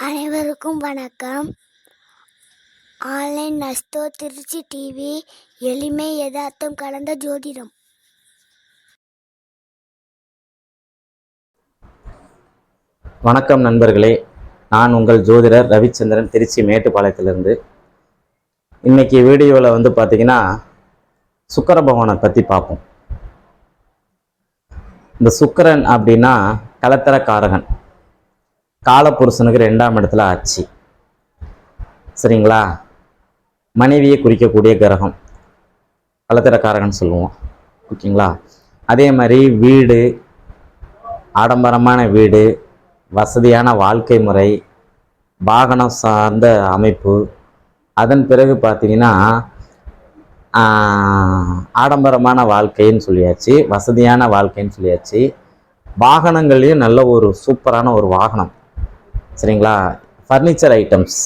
அனைவருக்கும் வணக்கம். Online நஸ்தோ Trichy TV எளிமை யதார்த்தம் கலந்த ஜோதிடம். வணக்கம் நண்பர்களே. நான் உங்கள் ஜோதிடர் ரவிச்சந்திரன் திருச்சி மேட்டுப்பாளையத்திலிருந்து. இன்னைக்கு வீடியோவில் வந்து பார்த்தீங்கன்னா சுக்கர பகவானை பற்றி பார்ப்போம். இந்த சுக்கரன் அப்படின்னா கலத்தரக்காரகன். காலப்புருஷனுக்கு ரெண்டாம் இடத்துல ஆட்சி. சரிங்களா? மனைவியை குறிக்கக்கூடிய கிரகம். கலத்திரக்காரகன் சொல்லுவோம். ஓகேங்களா? அதே மாதிரி வீடு ஆடம்பரமான வீடு வசதியான வாழ்க்கை முறை வாகனம் சார்ந்த அமைப்பு. அதன் பிறகு பார்த்தீங்கன்னா ஆடம்பரமான வாழ்க்கைன்னு சொல்லியாச்சு வசதியான வாழ்க்கைன்னு சொல்லியாச்சு. வாகனங்கள்லேயும் நல்ல ஒரு சூப்பரான ஒரு வாகனம். சரிங்களா? ஃபர்னிச்சர் ஐட்டம்ஸ்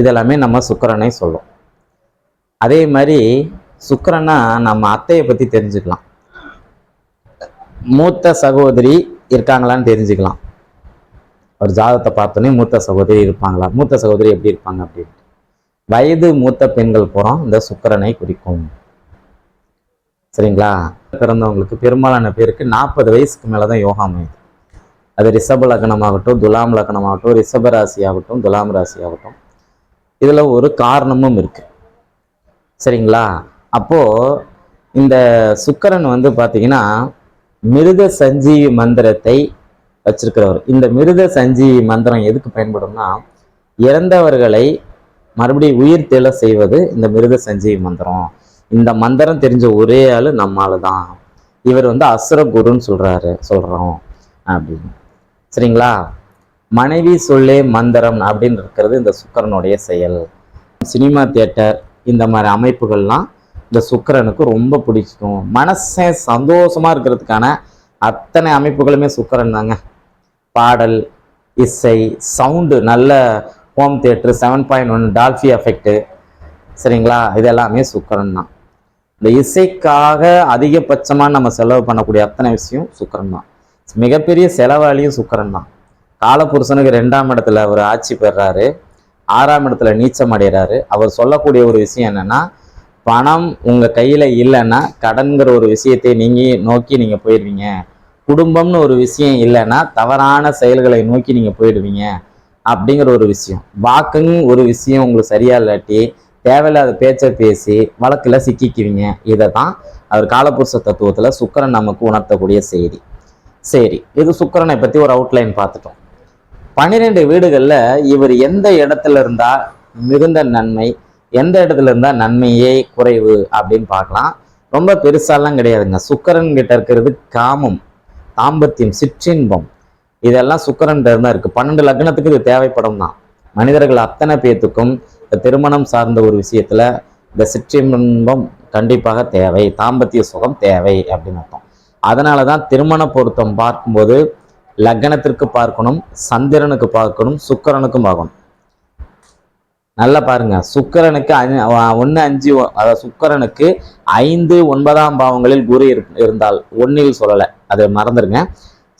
இதெல்லாமே நம்ம சுக்கரனை சொல்லும் அதே மாதிரி சுக்கிரனா நம்ம அத்தையை பற்றி தெரிஞ்சுக்கலாம். மூத்த சகோதரி இருக்காங்களான்னு தெரிஞ்சுக்கலாம். ஒரு ஜாதகத்தை பார்த்தோன்னே மூத்த சகோதரி இருப்பாங்களா? மூத்த சகோதரி எப்படி இருப்பாங்க அப்படின்ட்டு வயது மூத்த பெண்கள் புறம். இந்த சுக்கரனை குறிக்கும். சரிங்களா? பிறந்தவங்களுக்கு பெரும்பாலான பேருக்கு நாற்பது வயசுக்கு மேலே தான் யோகா அமையுது. அது ரிஷப லக்னமாகட்டும் துலாம் லக்னமாகட்டும் ரிஷப ராசி ஆகட்டும் துலாம் ராசி ஆகட்டும் இதில் ஒரு காரணமும் இருக்குது சரிங்களா? அப்போது இந்த சுக்கரன் வந்து பார்த்தீங்கன்னா மிருத சஞ்சீவி மந்திரத்தை வச்சிருக்கிறவர். இந்த மிருத சஞ்சீவி மந்திரம் எதுக்கு பயன்படும்னா இறந்தவர்களை மறுபடியும் உயிர் தேழ செய்வது இந்த மிருத சஞ்சீவி மந்திரம். இந்த மந்திரம் தெரிஞ்ச ஒரே ஆள் நம்மால் தான். இவர் வந்து அசுர குருன்னு சொல்கிறாரு சொல்கிறோம் அப்படின்னு. சரிங்களா? மனைவி சொல்லே மந்திரம் அப்படின்னு இருக்கிறது இந்த சுக்கரனுடைய செயல். சினிமா தியேட்டர் இந்த மாதிரி அமைப்புகள்லாம் இந்த சுக்கரனுக்கு ரொம்ப பிடிக்கும் மனசே சந்தோஷமா இருக்கிறதுக்கான அத்தனை அமைப்புகளுமே சுக்கரன் தாங்க. பாடல் இசை சவுண்டு நல்ல home theatre seven point one Dolby effect. சரிங்களா? இதெல்லாமே சுக்கரன் தான். இந்த இசைக்காக அதிகபட்சமாக நம்ம செலவு பண்ணக்கூடிய அத்தனை விஷயம் சுக்கரன் தான். மிகப்பெரிய செலவாளியும் சுக்கரன் தான். காலபுருஷனுக்கு ரெண்டாம் இடத்துல அவர் ஆட்சி பெறாரு. ஆறாம் இடத்துல நீச்சம் அடைகிறாரு. அவர் சொல்லக்கூடிய ஒரு விஷயம் என்னன்னா பணம் உங்க கையில இல்லைன்னா கடன்கிற ஒரு விஷயத்தை நீங்க நோக்கி நீங்க போயிடுவீங்க. குடும்பம்னு ஒரு விஷயம் இல்லைன்னா தவறான செயல்களை நோக்கி நீங்க போயிடுவீங்க அப்படிங்கிற ஒரு விஷயம். வாக்குன்னு ஒரு விஷயம் உங்களுக்கு சரியா இல்லாட்டி தேவையில்லாத பேச்சை பேசி வழக்கில் சிக்கிக்குவீங்க. இதை தான் அவர் காலபுருஷ தத்துவத்தில் சுக்கரன் நமக்கு உணர்த்தக்கூடிய செய்தி. சரி இது சுக்கரனை பற்றி ஒரு அவுட்லைன் பார்த்துட்டோம். பன்னிரெண்டு வீடுகளில் இவர் எந்த இடத்துல இருந்தால் மிகுந்த நன்மை எந்த இடத்துல இருந்தால் நன்மையே குறைவு அப்படின்னு பார்க்கலாம். ரொம்ப பெருசாலாம் கிடையாதுங்க. சுக்கரன் கிட்ட இருக்கிறது காமம் தாம்பத்தியம் சிற்றின்பம். இதெல்லாம் சுக்கரன் தான் இருக்குது பன்னெண்டு லக்னத்துக்கு இது தேவைப்படும் தான். மனிதர்கள் அத்தனை பேத்துக்கும் இந்த திருமணம் சார்ந்த ஒரு விஷயத்தில் இந்த சிற்றின்பம் கண்டிப்பாக தேவை தாம்பத்திய சுகம் தேவை அப்படின்னு அர்த்தம். அதனால தான் திருமண பொருத்தம் பார்க்கும்போது லக்னத்திற்கு பார்க்கணும் சந்திரனுக்கு பார்க்கணும் சுக்கரனுக்கும் பார்க்கணும். நல்லா பாருங்க. சுக்கரனுக்கு ஒன்று அஞ்சு அதாவது சுக்கரனுக்கு ஐந்து ஒன்பதாம் பாவங்களில் குரு இரு- இருந்தால் ஒன்னில் சொல்லலை. அதை மறந்துடுங்க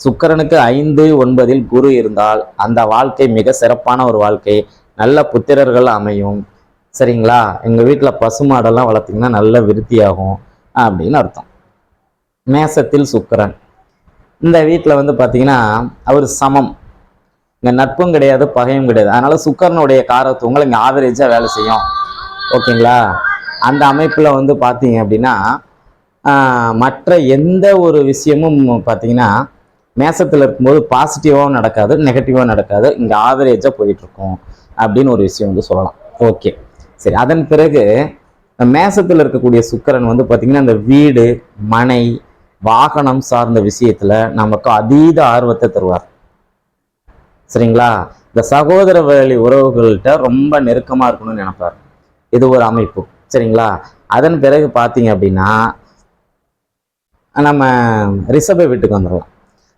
சுக்கரனுக்கு ஐந்து ஒன்பதில் குரு இருந்தால் அந்த வாழ்க்கை மிக சிறப்பான ஒரு வாழ்க்கை. நல்ல புத்திரர்கள் அமையும். சரிங்களா? எங்கள் வீட்டில் பசுமாடெல்லாம் வளர்த்தீங்கன்னா நல்ல விருத்தியாகும். அப்படின்னு அர்த்தம். மேசத்தில் சுக்கரன். இந்த வீட்டில் வந்து பார்த்தீங்கன்னா அவர் சமம். இங்கே நட்பும் கிடையாது பகையும் கிடையாது. அதனால சுக்கரனுடைய காரத்துவங்கள் இங்கே ஆவரேஜாக வேலை செய்யும். ஓகேங்களா? அந்த அமைப்பில் வந்து பார்த்தீங்க அப்படின்னா மற்ற எந்த ஒரு விஷயமும் பார்த்தீங்கன்னா மேசத்தில் இருக்கும்போது பாசிட்டிவாகவும் நடக்காது நெகட்டிவாகவும் நடக்காது. இங்கே ஆவரேஜாக போயிட்டுருக்கும் அப்படின்னு ஒரு விஷயம் வந்து சொல்லலாம். ஓகே. சரி அதன் பிறகு மேசத்தில் இருக்கக்கூடிய சுக்கரன் வந்து பார்த்தீங்கன்னா இந்த வீடு மனை வாகனம் சார்ந்த விஷயத்துல நமக்கு அதீத ஆர்வத்தை தருவார். சரிங்களா? இந்த சகோதர வழி உறவுகள்கிட்ட ரொம்ப நெருக்கமா இருக்கணும்னு நினைப்பார். இது ஒரு அமைப்பு. சரிங்களா? அதன் பிறகு பார்த்தீங்க அப்படின்னா நம்ம ரிஷப வீட்டுக்கு வந்துடலாம்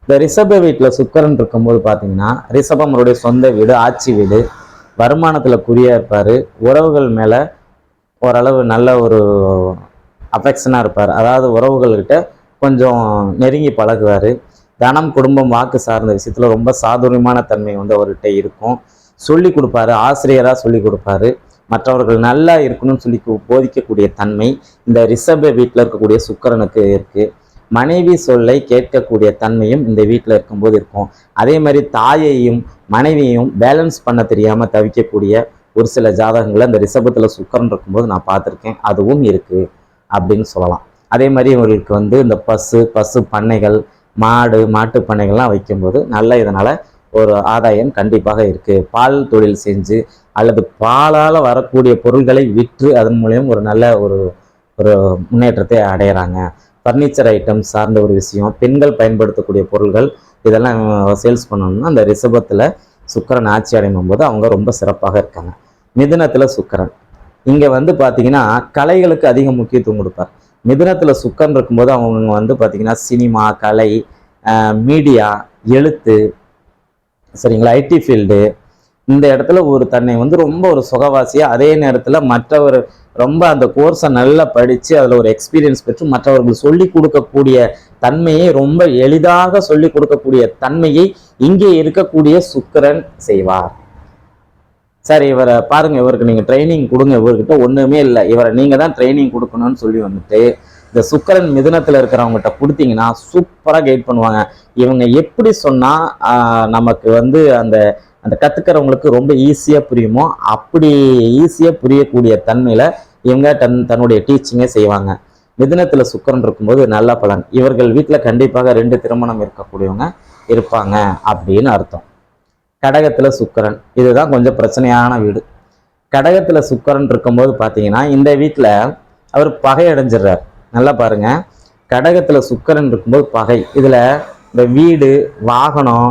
இந்த ரிஷப வீட்டில் சுக்கரன் இருக்கும்போது பார்த்தீங்கன்னா ரிஷபமருடைய சொந்த வீடு ஆட்சி வீடு வருமானத்தில் குறியா இருப்பார். உறவுகள் மேலே ஓரளவு நல்ல ஒரு அஃபெக்ஷனாக இருப்பார். அதாவது உறவுகள்கிட்ட கொஞ்சம் நெருங்கி பழகுவார். தனம் குடும்பம் வாக்கு சார்ந்த விஷயத்தில் ரொம்ப சாதுரியமான தன்மை வந்து அவர்கிட்ட இருக்கும். சொல்லி கொடுப்பாரு ஆசிரியராக சொல்லி கொடுப்பாரு. மற்றவர்கள் நல்லா இருக்கணும்னு சொல்லி போதிக்கக்கூடிய தன்மை இந்த ரிஷப வீட்டில் இருக்கக்கூடிய சுக்கரனுக்கு இருக்குது மனைவி சொல்லை கேட்கக்கூடிய தன்மையும் இந்த வீட்டில் இருக்கும்போது இருக்கும். அதே மாதிரி தாயையும் மனைவியையும் பேலன்ஸ் பண்ண தெரியாமல் தவிக்கக்கூடிய ஒரு சில ஜாதகங்களை அந்த ரிஷபத்தில் சுக்கரன் இருக்கும்போது நான் பார்த்துருக்கேன். அதுவும் இருக்குது அப்படின்னு சொல்லலாம். அதே மாதிரி இவங்களுக்கு வந்து இந்த பசு பசு பண்ணைகள் மாடு மாட்டு பண்ணைகள்லாம் வைக்கும்போது நல்ல இதனால் ஒரு ஆதாயம் கண்டிப்பாக இருக்குது பால் தொழில் செஞ்சு அல்லது பாலால் வரக்கூடிய பொருள்களை விற்று அதன் மூலியம் ஒரு நல்ல ஒரு ஒரு முன்னேற்றத்தை அடையிறாங்க. ஃபர்னிச்சர் ஐட்டம் சார்ந்த ஒரு விஷயம் பெண்கள் பயன்படுத்தக்கூடிய பொருள்கள் இதெல்லாம் சேல்ஸ் பண்ணணும்னா அந்த ரிஷபத்தில் சுக்கரன் ஆட்சி அடையும் போது அவங்க ரொம்ப சிறப்பாக இருக்காங்க. மிதுனத்தில் சுக்கரன். இங்கே வந்து பார்த்திங்கன்னா கலைகளுக்கு அதிக முக்கியத்துவம் கொடுப்பார். மிதுனத்தில் சுக்கரன் இருக்கும்போது அவங்க வந்து பார்த்திங்கன்னா சினிமா கலை மீடியா எழுத்து சரிங்களா ஐடி ஃபீல்டு இந்த இடத்துல ஒரு தன்னை வந்து ரொம்ப ஒரு சுகவாசியாக அதே நேரத்தில் மற்றவர் ரொம்ப அந்த கோர்ஸை நல்லா படித்து அதில் ஒரு எக்ஸ்பீரியன்ஸ் பெற்று மற்றவர்கள் சொல்லி கொடுக்கக்கூடிய தன்மையை ரொம்ப எளிதாக சொல்லி கொடுக்கக்கூடிய தன்மையை இங்கே இருக்கக்கூடிய சுக்கரன் செய்வார். சார் இவரை பாருங்க இவருக்கு நீங்க ட்ரைனிங் கொடுங்க. இவர்கிட்ட ஒண்ணுமே இல்லை. இவரை நீங்க தான் ட்ரைனிங் கொடுக்கணும்னு சொல்லி வந்துட்டு இந்த சுக்கரன் மிதனத்தில் இருக்கிறவங்ககிட்ட கொடுத்தீங்கன்னா சூப்பராக கைட் பண்ணுவாங்க. இவங்க எப்படி சொன்னால் நமக்கு வந்து அந்த அந்த கற்றுக்கிறவங்களுக்கு ரொம்ப ஈஸியாக புரியுமோ அப்படி ஈஸியாக புரியக்கூடிய தன்மையில் இவங்க தன் தன்னுடைய டீச்சிங்கே செய்வாங்க. மிதுனத்துல சுக்கரன் இருக்கும்போது நல்ல பலன். இவர்கள் வீட்டில் கண்டிப்பாக ரெண்டு திருமணம் இருக்கக்கூடியவங்க இருப்பாங்க அப்படின்னு அர்த்தம். கடகத்தில் சுக்கரன். இதுதான் கொஞ்சம் பிரச்சனையான வீடு. கடகத்தில் சுக்கரன் இருக்கும்போது பார்த்தீங்கன்னா இந்த வீட்டில் அவர் பகை அடைஞ்சிடுறார். நல்லா பாருங்க. கடகத்தில் சுக்கரன் இருக்கும்போது பகை. இதில் இந்த வீடு வாகனம்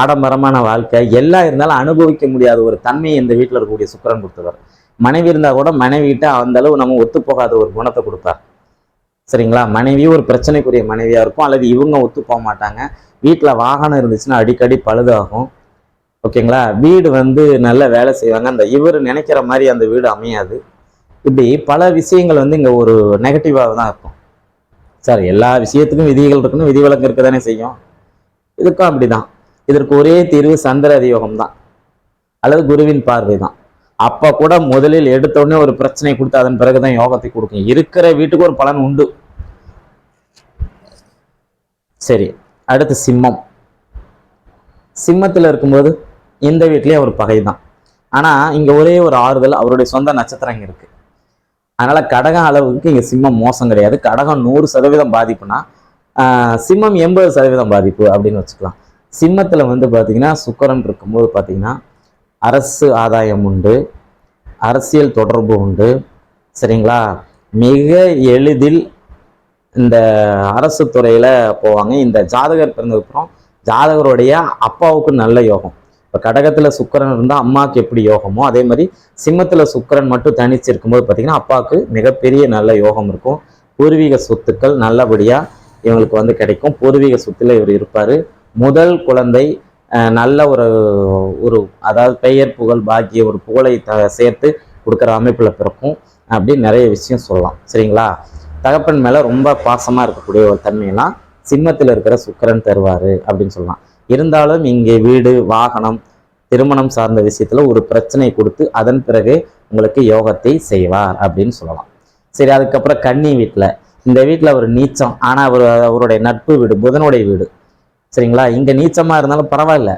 ஆடம்பரமான வாழ்க்கை எல்லாம் இருந்தாலும் அனுபவிக்க முடியாத ஒரு தன்மையை இந்த வீட்டில் இருக்கக்கூடிய சுக்கரன் கொடுத்துருவார். மனைவி இருந்தால் கூட மனைவிகிட்ட அந்த அளவு நம்ம ஒத்துப்போகாத ஒரு குணத்தை கொடுப்பார். சரிங்களா? மனைவி ஒரு பிரச்சனைக்குரிய மனைவியாக இருக்கும். அல்லது இவங்க ஒத்து போக மாட்டாங்க. வீட்டில் வாகனம் இருந்துச்சுன்னா அடிக்கடி பழுதாகும். ஓகேங்களா? வீடு வந்து நல்ல வேலை செய்வாங்க. அந்த இவர் நினைக்கிற மாதிரி அந்த வீடு அமையாது. இப்படி பல விஷயங்கள் வந்து இங்கே ஒரு நெகட்டிவாக தான் இருக்கும். சார் எல்லா விஷயத்துக்கும் விதிகள் இருக்கணும். விதிவிலக்கு இருக்க தானே செய்யும். இதுக்கும் அப்படிதான். இதற்கு ஒரே தீர்வு சந்திர அதியோகம் தான். அல்லது குருவின் பார்வை தான். அப்போ கூட முதலில் எடுத்த உடனே ஒரு பிரச்சனை கொடுத்து அதன் பிறகு தான் யோகத்தை கொடுக்கும் இருக்கிற வீட்டுக்கு ஒரு பலன் உண்டு. சரி அடுத்து சிம்மம். சிம்மத்தில் இருக்கும்போது இந்த வீட்லேயே ஒரு பகை தான் ஆனால் இங்கே ஒரே ஒரு ஆறுதல் அவருடைய சொந்த நட்சத்திரம் இங்கே இருக்குது அதனால் கடகம் அளவுக்கு இங்கே சிம்மம் மோசம் கிடையாது. கடகம் நூறு சதவீதம் பாதிப்புனா சிம்மம் எண்பது சதவீதம் பாதிப்பு அப்படின்னு வச்சுக்கலாம். சிம்மத்தில் வந்து பார்த்தீங்கன்னா சுக்கரன் இருக்கும்போது பார்த்தீங்கன்னா அரசு ஆதாயம் உண்டு அரசியல் தொடர்பு உண்டு சரிங்களா? மிக எளிதில் இந்த அரசு துறையில் போவாங்க. இந்த ஜாதகர் பிறந்ததுக்கப்புறம் ஜாதகருடைய அப்பாவுக்கு நல்ல யோகம். இப்போ கடகத்தில் சுக்கிரன் இருந்தால் அம்மாவுக்கு எப்படி யோகமோ அதே மாதிரி சிம்மத்தில் சுக்கிரன் மட்டும் தனிச்சு இருக்கும்போது பார்த்தீங்கன்னா அப்பாவுக்கு மிகப்பெரிய நல்ல யோகம் இருக்கும். பூர்வீக சொத்துக்கள் நல்லபடியாக இவங்களுக்கு வந்து கிடைக்கும். பூர்வீக சொத்துல இவர் இருப்பார். முதல் குழந்தை நல்ல ஒரு ஒரு அதாவது பெயர் புகழ் பாக்கிய ஒரு புகழை த சேர்த்து கொடுக்குற அமைப்பில் பிறக்கும். அப்படின்னு நிறைய விஷயம் சொல்லலாம். சரிங்களா? தகப்பன் மேலே ரொம்ப பாசமாக இருக்கக்கூடிய ஒரு தன்மையெல்லாம் சிம்மத்தில் இருக்கிற சுக்கரன் தருவார் அப்படின்னு சொல்லலாம். இருந்தாலும் இங்கே வீடு வாகனம் திருமணம் சார்ந்த விஷயத்தில் ஒரு பிரச்சனை கொடுத்து அதன் பிறகு உங்களுக்கு யோகத்தை செய்வார் அப்படின்னு சொல்லலாம். சரி அதுக்கப்புறம் கன்னி வீட்டில் இந்த வீட்டில் அவர் நீச்சம் ஆனால் அவர் அவருடைய நட்பு வீடு புதனுடைய வீடு. சரிங்களா? இங்கே நீச்சமாக இருந்தாலும் பரவாயில்ல.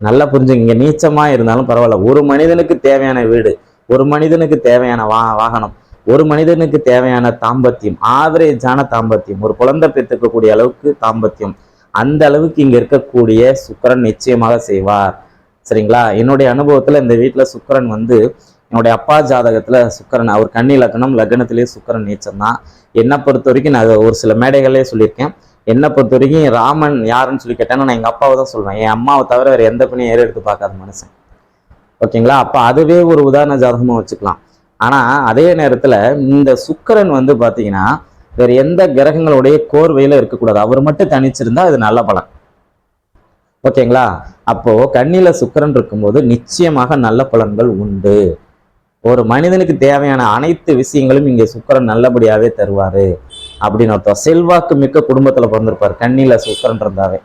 நல்லா புரிஞ்சுங்க இங்கே நீச்சமாக இருந்தாலும் பரவாயில்ல. ஒரு மனிதனுக்கு தேவையான வீடு ஒரு மனிதனுக்கு தேவையான வா வாகனம் ஒரு மனிதனுக்கு தேவையான தாம்பத்தியம் ஆவரேஜான தாம்பத்தியம் ஒரு குழந்தை பெற்றுக்கக்கூடிய அளவுக்கு தாம்பத்தியம் அந்த அளவுக்கு இங்கே இருக்கக்கூடிய சுக்கரன் நிச்சயமாக செய்வார். சரிங்களா? என்னுடைய அனுபவத்தில் இந்த வீட்டில் சுக்கரன் வந்து என்னுடைய அப்பா ஜாதகத்தில் சுக்கரன் அவர் கண்ணி லக்னம் லக்னத்திலேயே சுக்கரன் நீச்சம் தான் என்னை பொறுத்த வரைக்கும் நான் ஒரு சில மேடைகளே சொல்லியிருக்கேன். என்னை பொறுத்த வரைக்கும் ராமன் யாருன்னு சொல்லி கேட்டேன்னா நான் எங்கள் அப்பாவை தான் சொல்லுவேன் என் அம்மாவை தவிர வேறு எந்த பணியும் ஏறு எடுத்து பார்க்காத மனுஷன். ஓகேங்களா? அப்போ அதுவே ஒரு உதாரண ஜாதகமாக வச்சுக்கலாம். ஆனால் அதே நேரத்தில் இந்த சுக்கரன் வந்து பார்த்தீங்கன்னா வேற எந்த கிரகங்களுடைய கோர்வையில இருக்கக்கூடாது. அவர் மட்டும் தனிச்சிருந்தா அது நல்ல பலன். ஓகேங்களா? அப்போ கண்ணில சுக்கரன் இருக்கும்போது நிச்சயமாக நல்ல பலன்கள் உண்டு. ஒரு மனிதனுக்கு தேவையான அனைத்து விஷயங்களும் இங்கே சுக்கரன் நல்லபடியாவே தருவாரு. அப்படின்னு அர்த்தம். செல்வாக்கு மிக்க குடும்பத்துல பிறந்திருப்பார். கண்ணில சுக்கரன் இருந்தாவே.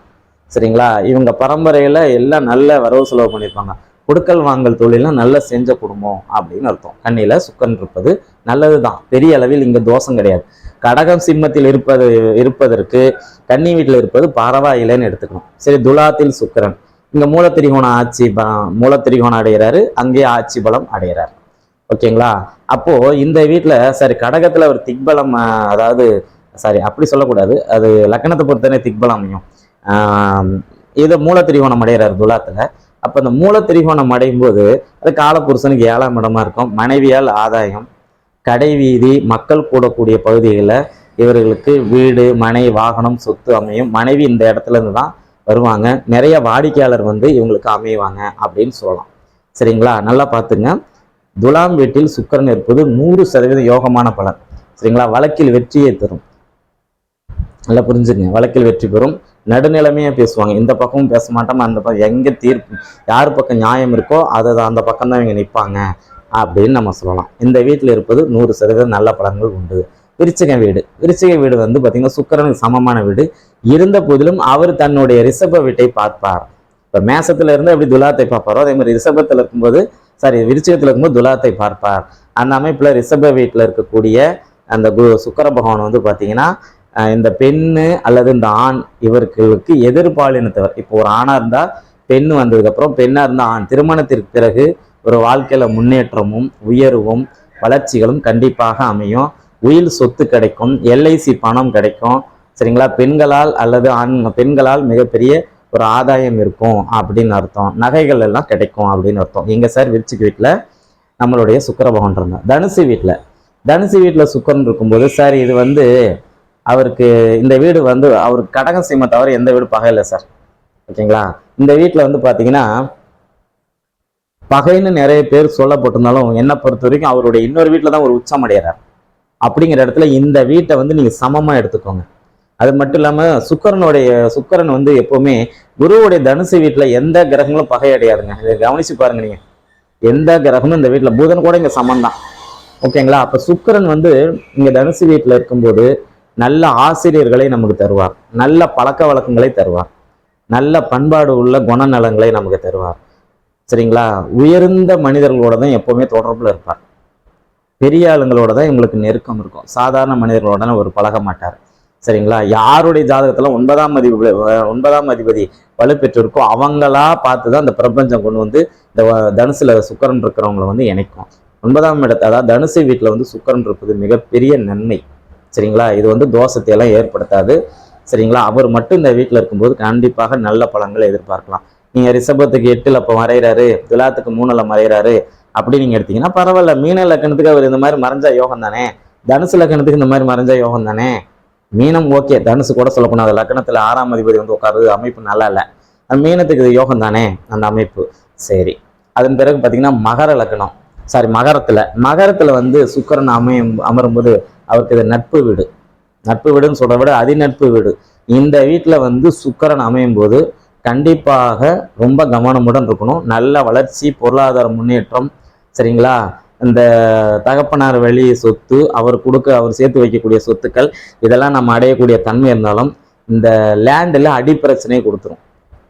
சரிங்களா? இவங்க பரம்பரையில எல்லாம் நல்ல வரவு செலவு பண்ணியிருப்பாங்க. கொடுக்கல் வாங்கல் தொழிலாம் நல்ல செஞ்ச குடும்பம் அப்படின்னு அர்த்தம். கண்ணியில சுக்கரன் இருப்பது நல்லதுதான். பெரிய அளவில் இங்கே தோஷம் கிடையாது. கடகம் சிம்மத்தில் இருப்பது இருப்பதற்கு கன்னி வீட்டில் இருப்பது பரவாயில்லைன்னு எடுத்துக்கணும். சரி துலாத்தில் சுக்கிரன். இங்கே மூலத்திரிகோணம் ஆட்சி பலம் மூலத்திரிகோணம் அடைகிறாரு. அங்கேயே ஆட்சி பலம் அடைகிறார். ஓகேங்களா? அப்போ இந்த வீட்டில் சரி கடகத்துல ஒரு திக்பலம் அதாவது சாரி அப்படி சொல்லக்கூடாது. அது லக்கணத்தை பொறுத்தவரை திக்பலம் அமையும். ஆஹ், இதை மூலத்திரிகோணம் அடைகிறார் துலாத்துல. அப்போ இந்த மூலத்திரிகோணம் அடையும் போது அது காலப்புருஷனுக்கு ஏழாம் இடமா இருக்கும். மனைவியால் ஆதாயம் கடை வீதி மக்கள் கூடக்கூடிய பகுதிகளில் இவர்களுக்கு வீடு மனை வாகனம் சொத்து அமையும். மனைவி இந்த இடத்துல இருந்து தான் வருவாங்க. நிறைய வாடிக்கையாளர் வந்து இவங்களுக்கு அமைவாங்க அப்படின்னு சொல்லலாம். சரிங்களா? நல்லா பார்த்துங்க. துலாம் வீட்டில் சுக்கரன் இருப்பது நூறு சதவீதம் யோகமான பலன். சரிங்களா? வழக்கில் வெற்றியை தரும். நல்லா புரிஞ்சுங்க. வழக்கில் வெற்றி பெறும். நடுநிலைமையா பேசுவாங்க. இந்த பக்கமும் பேச மாட்டோம்? அந்த பக்கம் எங்க தீர்ப்பு? யார் பக்கம் நியாயம் இருக்கோ அதை அந்த பக்கம் தான் இவங்க நிற்பாங்க அப்படின்னு நம்ம சொல்லலாம். இந்த வீட்டில் இருப்பது நூறு சதவீதம் நல்ல பலன்கள் உண்டு. விருச்சிக வீடு. விருச்சிக வீடு வந்து பார்த்தீங்கன்னா சுக்கரனுக்கு சமமான வீடு. இருந்த போதிலும் அவர் தன்னுடைய ரிஷப வீட்டை பார்ப்பார். இப்போ மேசத்தில் இருந்து அப்படி துலாத்தை பார்ப்பாரோ அதே மாதிரி ரிஷபத்தில் இருக்கும்போது சாரி விருச்சிகத்தில் இருக்கும்போது துலாத்தை பார்ப்பார். அந்த அமைப்பில் ரிஷப வீட்டில் இருக்கக்கூடிய அந்த கு சுக்கர பகவான் வந்து பார்த்தீங்கன்னா இந்த பெண்ணு அல்லது இந்த ஆண் இவர்களுக்கு எதிர்பாலினத்தவர். இப்போ ஒரு ஆணாக இருந்தால் பெண் வந்ததுக்கப்புறம் பெண்ணாக இருந்தால் ஆண். திருமணத்திற்கு பிறகு ஒரு வாழ்க்கையில முன்னேற்றமும் உயர்வும் வளர்ச்சிகளும் கண்டிப்பாக அமையும். உயில் சொத்து கிடைக்கும் எல்ஐசி பணம் கிடைக்கும். சரிங்களா? பெண்களால் அல்லது ஆண் பெண்களால் மிகப்பெரிய ஒரு ஆதாயம் இருக்கும் அப்படின்னு அர்த்தம். நகைகள் எல்லாம் கிடைக்கும் அப்படின்னு அர்த்தம். எங்க சார் விருச்சிக்கு வீட்டில் நம்மளுடைய சுக்கர பகவான் இருந்தார். தனுசு வீட்டில் தனுசு வீட்டில் சுக்கரன் இருக்கும்போது சார் இது வந்து அவருக்கு இந்த வீடு வந்து அவருக்கு கடகம் செய்ய தவிர எந்த வீடு பகை சார்? ஓகேங்களா? இந்த வீட்டில் வந்து பார்த்தீங்கன்னா பகைன்னு நிறைய பேர் சொல்லப்பட்டிருந்தாலும் என்னை பொறுத்த வரைக்கும் அவருடைய இன்னொரு வீட்டில் தான் ஒரு உச்சம் அடைகிறார். அப்படிங்கிற இடத்துல இந்த வீட்டை வந்து நீங்கள் சமமாக எடுத்துக்கோங்க. அது மட்டும் இல்லாமல் சுக்கரனுடைய சுக்கரன் வந்து எப்போவுமே குருவுடைய தனுசு வீட்டில் எந்த கிரகங்களும் பகை அடையாதுங்க இதை கவனிச்சு பாருங்க நீங்கள் எந்த கிரகமும் இந்த வீட்டில் புதன் கூட இங்கே சமம் தான் ஓகேங்களா? அப்போ சுக்கரன் வந்து இங்கே தனுசு வீட்டில் இருக்கும்போது நல்ல ஆசிரியர்களை நமக்கு தருவார். நல்ல பழக்க வழக்கங்களை தருவார். நல்ல பண்பாடு உள்ள குணநலங்களை நமக்கு தருவார். சரிங்களா? உயர்ந்த மனிதர்களோட தான் எப்போவுமே தொடர்பில் இருப்பார். பெரிய ஆளுங்களோட தான் இவங்களுக்கு நெருக்கம் இருக்கும். சாதாரண மனிதர்களோட ஒரு பழக மாட்டார். சரிங்களா? யாருடைய ஜாதகத்தில் ஒன்பதாம் அதிபதி ஒன்பதாம் அதிபதி வலுப்பெற்றிருக்கோ அவங்களா பார்த்து தான் இந்த பிரபஞ்சம் கொண்டு வந்து இந்த வ- சுக்கரன் இருக்கிறவங்கள வந்து இணைக்கும். ஒன்பதாம் இடத்த அதாவது தனுசு வீட்டில் வந்து சுக்கரன் இருப்பது மிகப்பெரிய நன்மை. சரிங்களா? இது வந்து தோஷத்தை எல்லாம் ஏற்படுத்தாது. சரிங்களா? அவர் மட்டும் இந்த வீட்டில் இருக்கும்போது கண்டிப்பாக நல்ல பழங்களை எதிர்பார்க்கலாம். நீங்க ரிஷபத்துக்கு எட்டுல அப்போ மறைகிறாரு துலாத்துக்கு மூணுல மறைகிறாரு அப்படி நீங்க எடுத்தீங்கன்னா பரவாயில்ல. மீன லக்கணத்துக்கு அவர் இந்த மாதிரி மறைஞ்சா யோகம் தானே? தனுசு லக்கணத்துக்கு இந்த மாதிரி மறைஞ்சா யோகம் தானே? மீனம் ஓகே. தனுசு கூட சொல்லக்கூடாது லக்கணத்துல ஆறாம் அதிபதி வந்து உட்காருது அமைப்பு நல்லா இல்லை. மீனத்துக்கு இது யோகம் தானே? அந்த அமைப்பு. சரி. அதன் பிறகு பார்த்தீங்கன்னா மகர லக்கணம். சாரி மகரத்துல. மகரத்துல வந்து சுக்கரன் அமையும் அமரும்போது அவருக்கு இது நட்பு வீடு. நட்பு வீடுன்னு சொல்கிற விட அதிநட்பு வீடு. இந்த வீட்டில் வந்து சுக்கரன் அமையும் போது கண்டிப்பாக ரொம்ப கவனமுடன் இருக்கணும். நல்ல வளர்ச்சி பொருளாதார முன்னேற்றம் சரிங்களா? இந்த தகப்பனார் வழி சொத்து அவர் கொடுக்க அவர் சேர்த்து வைக்கக்கூடிய சொத்துக்கள் இதெல்லாம் நம்ம அடையக்கூடிய தன்மை இருந்தாலும் இந்த லேண்டில் அடிப்பிரச்சனையை கொடுத்துரும்.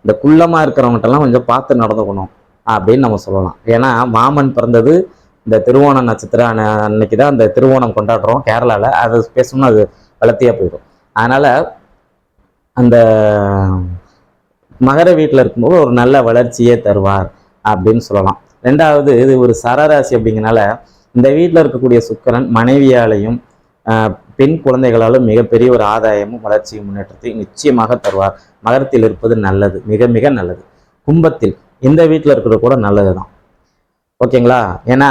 இந்த குள்ளமாக இருக்கிறவங்ககிட்டலாம் கொஞ்சம் பார்த்து நடந்துக்கணும் அப்படின்னு நம்ம சொல்லலாம். ஏன்னா மாமன் பிறந்தது இந்த திருவோணம் நட்சத்திரம் அன்னைக்கு தான் அந்த திருவோணம் கொண்டாடுறோம் கேரளாவில் அது பேசணும்னா அது வளர்த்தியாக போயிடும். அதனால் அந்த மகர வீட்டில் இருக்கும்போது ஒரு நல்ல வளர்ச்சியே தருவார் அப்படின்னு சொல்லலாம். ரெண்டாவது இது ஒரு சரராசி அப்படிங்கனால இந்த வீட்டில் இருக்கக்கூடிய சுக்கரன் மனைவியாலையும் ஆஹ், பெண் குழந்தைகளாலும் மிகப்பெரிய ஒரு ஆதாயமும் வளர்ச்சியும் முன்னேற்றத்தையும் நிச்சயமாக தருவார். மகரத்தில் இருப்பது நல்லது மிக மிக நல்லது. கும்பத்தில் இந்த வீட்டில் இருக்கிறது கூட நல்லது தான் ஓகேங்களா? ஏன்னா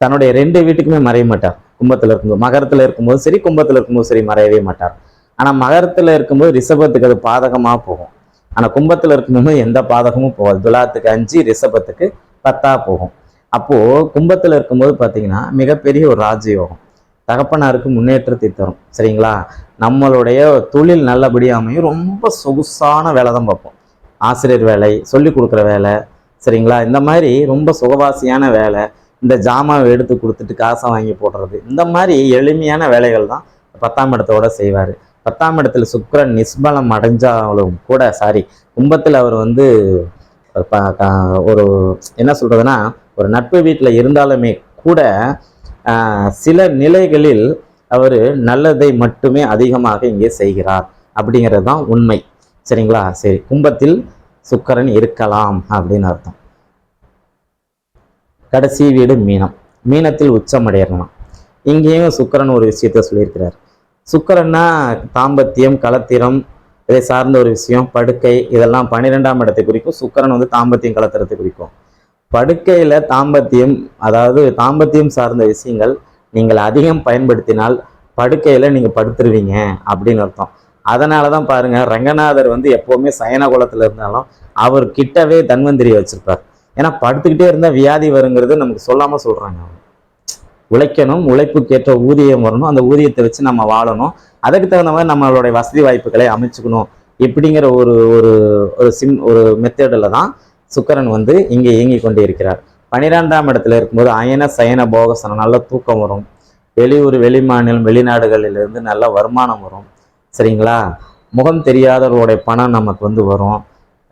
தன்னுடைய ரெண்டு வீட்டுக்குமே மறைய மாட்டார். கும்பத்தில் இருக்கும்போது மகரத்தில் இருக்கும்போது சரி கும்பத்தில் இருக்கும்போது சரி மறையவே மாட்டார். ஆனால் மகரத்தில் இருக்கும்போது ரிஷபத்துக்கு அது பாதகமாக போகும். ஆனால் கும்பத்தில் இருக்கும்போது எந்த பாதகமும் போகாது. துலாத்துக்கு அஞ்சு ரிஷபத்துக்கு பத்தா போகும். அப்போது கும்பத்தில் இருக்கும்போது பார்த்தீங்கன்னா மிகப்பெரிய ஒரு ராஜயோகம். தகப்பனாருக்கு முன்னேற்றத்தை தரும். சரிங்களா? நம்மளுடைய தொழில் நல்லபடியாக அமையும். ரொம்ப சொகுசான வேலை தான் பார்ப்போம். ஆசிரியர் வேலை சொல்லி கொடுக்குற வேலை சரிங்களா? இந்த மாதிரி ரொம்ப சுகவாசியான வேலை இந்த ஜாமாவை எடுத்து கொடுத்துட்டு காசை வாங்கி போடுறது இந்த மாதிரி எளிமையான வேலைகள் தான் பத்தாம் இடத்தோட செய்வார். பத்தாம் இடத்துல சுக்கிரன் நிஸ்பலம் அடைஞ்சாலும் கூட சாரி கும்பத்தில் அவர் வந்து ஒரு என்ன சொல்கிறதுன்னா ஒரு நட்பு வீட்டில் இருந்தாலுமே கூட சில நிலைகளில் அவர் நல்லதை மட்டுமே அதிகமாக இங்கே செய்கிறார் அப்படிங்கிறது தான் உண்மை. சரிங்களா? சரி கும்பத்தில் சுக்கரன் இருக்கலாம் அப்படின்னு அர்த்தம். கடைசி வீடு மீனம். மீனத்தில் உச்சம் அடையணும்? இங்கேயும் சுக்கரன் ஒரு விஷயத்த சொல்லியிருக்கிறார். சுக்கரன்னா தாம்பத்தியம் கலத்திரம் இதை சார்ந்த ஒரு விஷயம் படுக்கை இதெல்லாம் பன்னிரெண்டாம் இடத்தை குறிக்கும். சுக்கரன் வந்து தாம்பத்தியம் கலத்திரத்தை குறிக்கும். படுக்கையில் தாம்பத்தியம் அதாவது தாம்பத்தியம் சார்ந்த விஷயங்கள் நீங்கள் அதிகம் பயன்படுத்தினால் படுக்கையில் நீங்கள் படுத்துருவீங்க அப்படின்னு அர்த்தம். அதனால தான் பாருங்க ரங்கநாதர் வந்து எப்போவுமே சயனகுலத்தில் இருந்தாலும் அவர் கிட்டவே தன்வந்திரியை வச்சுருப்பார். ஏன்னா படுத்துக்கிட்டே இருந்தால் வியாதி வருங்கிறது நமக்கு சொல்லாமல் சொல்கிறாங்க அவங்க. உழைக்கணும் உழைப்புக்கேற்ற ஊதியம் வரணும் அந்த ஊதியத்தை வச்சு நம்ம வாழணும். அதுக்கு தகுந்த மாதிரி நம்மளுடைய வசதி வாய்ப்புகளை அமைச்சுக்கணும். இப்படிங்கிற ஒரு ஒரு ஒரு சிம் ஒரு மெத்தடில் தான் சுக்கரன் வந்து இங்கே இயங்கி கொண்டு இருக்கிறார் பன்னிரெண்டாம் இடத்துல இருக்கும்போது அயன சயன போகசனம் நல்ல தூக்கம் வரும். வெளியூர் வெளிமாநிலம் வெளிநாடுகளிலிருந்து நல்ல வருமானம் வரும். சரிங்களா? முகம் தெரியாதவர்களுடைய பணம் நமக்கு வந்து வரும்.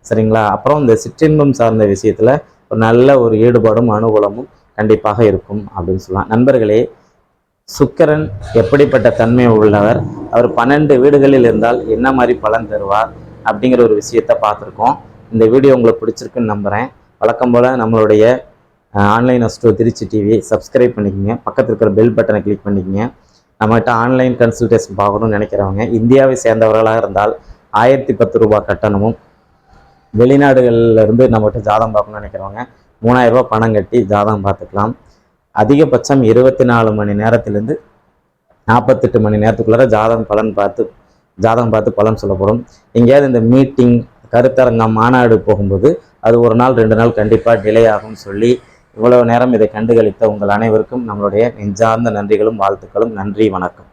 சரிங்களா? அப்புறம் இந்த சிற்றின்பம் சார்ந்த விஷயத்தில் ஒரு நல்ல ஒரு ஈடுபாடும் அனுகூலமும் கண்டிப்பாக இருக்கும் அப்படின்னு சொல்லலாம். நண்பர்களே சுக்கரன் எப்படிப்பட்ட தன்மை உள்ளவர்? அவர் பன்னெண்டு வீடுகளில் இருந்தால் என்ன மாதிரி பலன் தருவார் அப்படிங்கிற ஒரு விஷயத்த பார்த்துருக்கோம். இந்த வீடியோ உங்களுக்கு பிடிச்சிருக்குன்னு நம்புகிறேன் வழக்கம் போல் நம்மளுடைய online Astro Trichy TV subscribe பண்ணிக்கங்க. பக்கத்தில் இருக்கிற பெல் பட்டனை கிளிக் பண்ணிக்கங்க. நம்மகிட்ட ஆன்லைன் கன்சல்டேஷன் பார்க்கணும்னு நினைக்கிறவங்க இந்தியாவை சேர்ந்தவர்களாக இருந்தால் ஆயிரத்தி பத்து ரூபாய் கட்டணமும் வெளிநாடுகளில் இருந்து நம்மகிட்ட ஜாதகம் பார்க்கணும்னு நினைக்கிறவங்க மூணாயிரம் ரூபாய் பணம் கட்டி ஜாதகம் பார்த்துக்கலாம். அதிகபட்சம் இருபத்தி நாலு மணி நேரத்திலிருந்து நாற்பத்தெட்டு மணி நேரத்துக்குள்ளார ஜாதகம் பலன் பார்த்து ஜாதகம் பார்த்து பலன் சொல்லப்படும். எங்கேயாவது இந்த மீட்டிங் கருத்தரங்கம் மாநாடு போகும்போது அது ஒரு நாள் ரெண்டு நாள் கண்டிப்பாக டிலே ஆகும்னு சொல்லி இவ்வளவு நேரம் இதை கண்டுகளித்த உங்கள் அனைவருக்கும் நம்மளுடைய நெஞ்சார்ந்த நன்றிகளும் வாழ்த்துக்களும் நன்றி வணக்கம்.